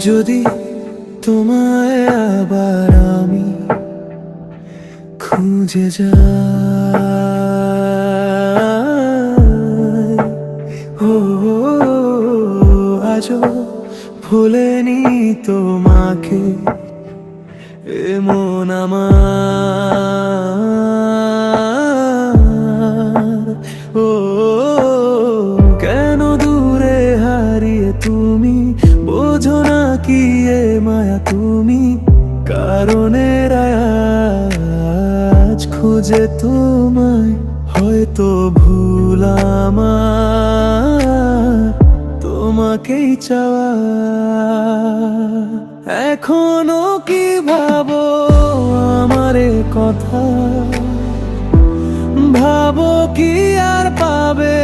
যদি তোমায় আবার আমি খুঁজে যাই। ও আজও ভুলেনি তোমাকে, এমন আমার। ও, কেন দূরে হারিয়ে তুমি এ মায়া তুমি কারণের আজ খুঁজে তোমায়, হয়তো ভুল আমার তোমাকেই চাওয়া। এখনও কি ভাবো আমার কথা? ভাবো কি আর পাবে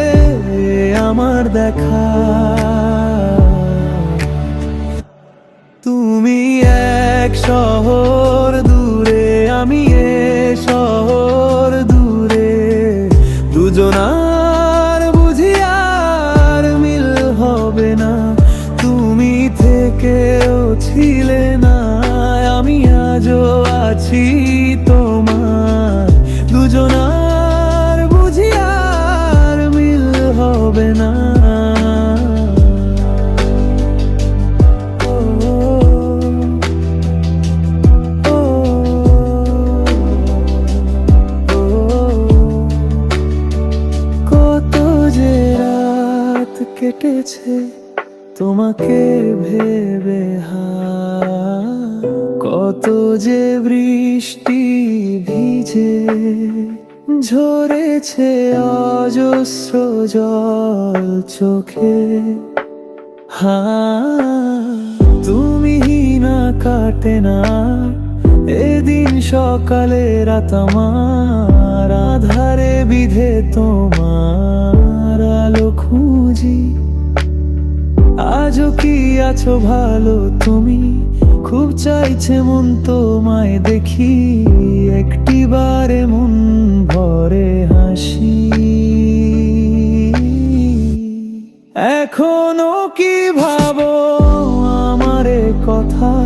আমার দেখা? শহর দূরে, আমি এ শহর দূরে। দুজনার বুঝি আর মিল হবে না। তুমি থেকেও ছিলে না, আমি আজও আছি তোমার কেটেছে তোমাকে ভেবে কত যে বৃষ্টি ভিজে ঝরেছে অজস্র জল চোখে। হা তুমি না কাটে না। এদিন সকালে রাত আমার, আধারে বিধে তোমার। কি আছো ভালো তুমি? খুব চাইছে মন তোমায় দেখি। একটি বারে মন ভরে হাসি। এখনও কি ভাবো আমারে কথা?